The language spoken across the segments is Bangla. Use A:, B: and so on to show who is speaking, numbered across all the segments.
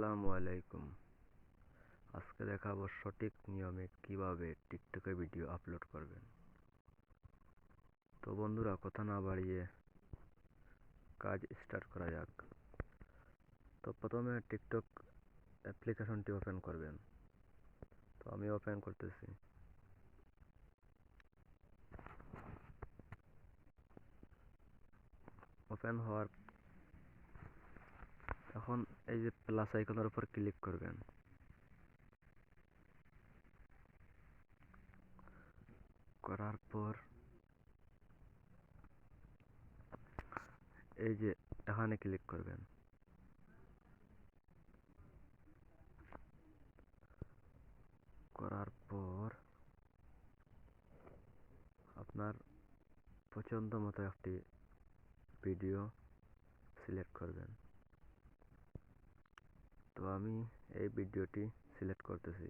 A: আসসালামু আলাইকুম। আজকে দেখাবো সঠিক নিয়মে কীভাবে টিকটকে ভিডিও আপলোড করবেন। তো বন্ধুরা, কথা না বাড়িয়ে কাজ স্টার্ট করা যাক। তো প্রথমে টিকটক অ্যাপ্লিকেশনটি ওপেন করবেন। তো আমি ওপেন করতেছি। ওপেন হওয়ার এখন এই যে প্লাস আইকনের উপর ক্লিক করবেন। করার পর এই যে এখানে ক্লিক করবেন। করার পর আপনার পছন্দ মতো একটি ভিডিও সিলেক্ট করবেন। তো আমি এই ভিডিওটি সিলেক্ট করতেছি।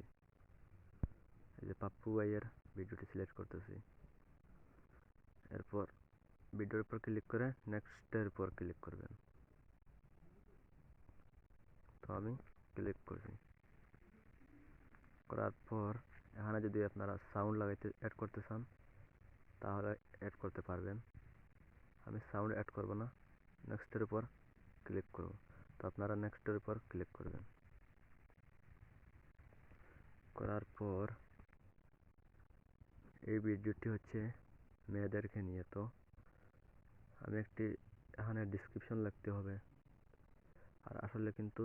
A: এই যে পাপ্পু ভাইয়ের ভিডিওটি সিলেক্ট করতেছি। এরপর ভিডিওর উপর ক্লিক করে নেক্সটের উপর ক্লিক করবেন। তো আমি ক্লিক করছি। করার পর এখানে যদি আপনারা সাউন্ড লাগাইতে অ্যাড করতে চান, তাহলে অ্যাড করতে পারবেন। আমি সাউন্ড অ্যাড করব না নেক্সটের উপর ক্লিক করব। তো আপনারা নেক্সটের উপর ক্লিক করবেন। করার পর এই ভিডিওটি হচ্ছে মেয়েদেরকে নিয়ে। তো আমি একটি এখানে ডিসক্রিপশন লিখতে হবে। আর আসলে কিন্তু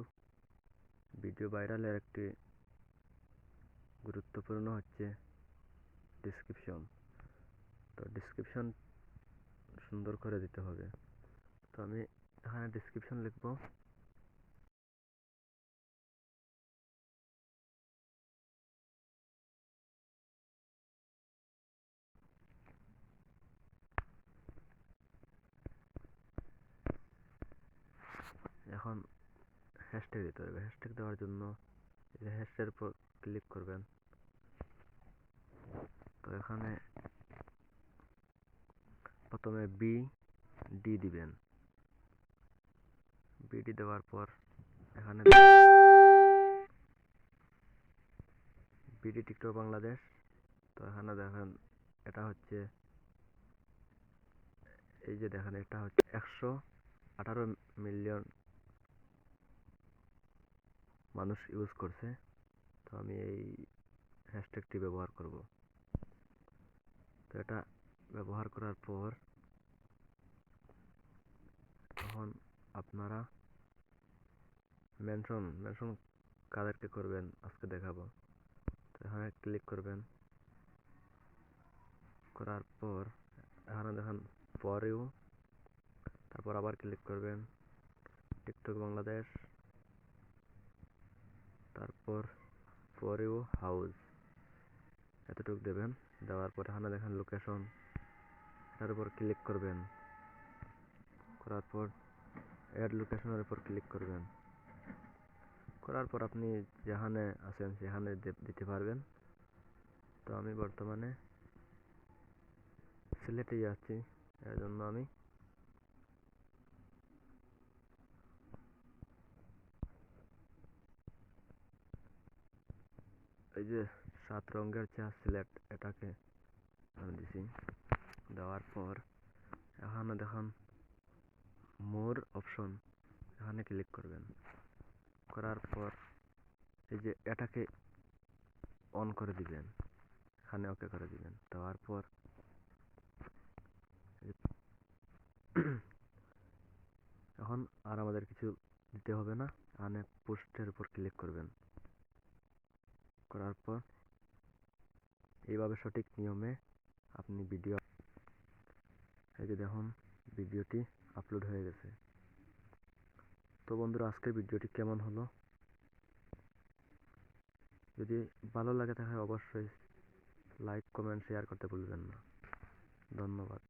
A: ভিডিও ভাইরালের একটি গুরুত্বপূর্ণ হচ্ছে ডিসক্রিপশন তো ডিসক্রিপশন সুন্দর করে দিতে হবে। তো আমি এখানে ডিসক্রিপশন লিখব। এখন হ্যাশট্যাগ দিতে হবে। হ্যাশট্যাগ দেওয়ার জন্য এই যে হ্যাশট্যাগের উপর ক্লিক করবেন। তো এখানে প্রথমে বি ডি দিবেন। বিডি দেওয়ার পর এখানে বিডি টিকটক বাংলাদেশ। তো এখানে দেখেন, এটা হচ্ছে এই যে দেখেন, এটা হচ্ছে একশো আঠারো মিলিয়ন মানুষ ইউজ করছে, তো আমি এই হ্যাশট্যাগটি ব্যবহার করব। তো এটা ব্যবহার করার পর তখন আপনারা মেনশন মেনশন কাদেরকে করবেন আজকে দেখাবো। তো এখানে ক্লিক করবেন। করার পর, এখানে দেখেন পরেও, তারপর আবার ক্লিক করবেন। টিকটক বাংলাদেশ। তারপর পরেও হাউস এতটুকু দেবেন, দেওয়ার পর এখানে দেখেন লোকেশন এটার উপর ক্লিক করবেন। করার পর অ্যাড লোকেশনের উপর ক্লিক করবেন। করার পর আপনি যেখানে আছেন সেখানে দিতে পারবেন। তো আমি বর্তমানে সিলেটে যাচ্ছি। এর জন্য আমি এই যে সাত রঙের চা সিলেক্ট এটাকে আমি দিছি। দেওয়ার পর এখানে দেখুন মোর অপশন এখানে ক্লিক করবেন। করার পর এই যে এটাকে অন করে দিবেন। এখানে ওকে করে দিবেন। দেওয়ার পর এখন আর আমাদের কিছু দিতে হবে না। এখানে পোস্টের উপর ক্লিক করবেন। করার পর এইভাবে সঠিক নিয়মে আপনি ভিডিও এই যে দেখুন ভিডিওটি আপলোড হয়ে গেছে। তো বন্ধুরা, আজকের ভিডিওটি কেমন হলো? যদি ভালো লাগে তাহলে অবশ্যই লাইক কমেন্ট শেয়ার করতে ভুলবেন না। ধন্যবাদ।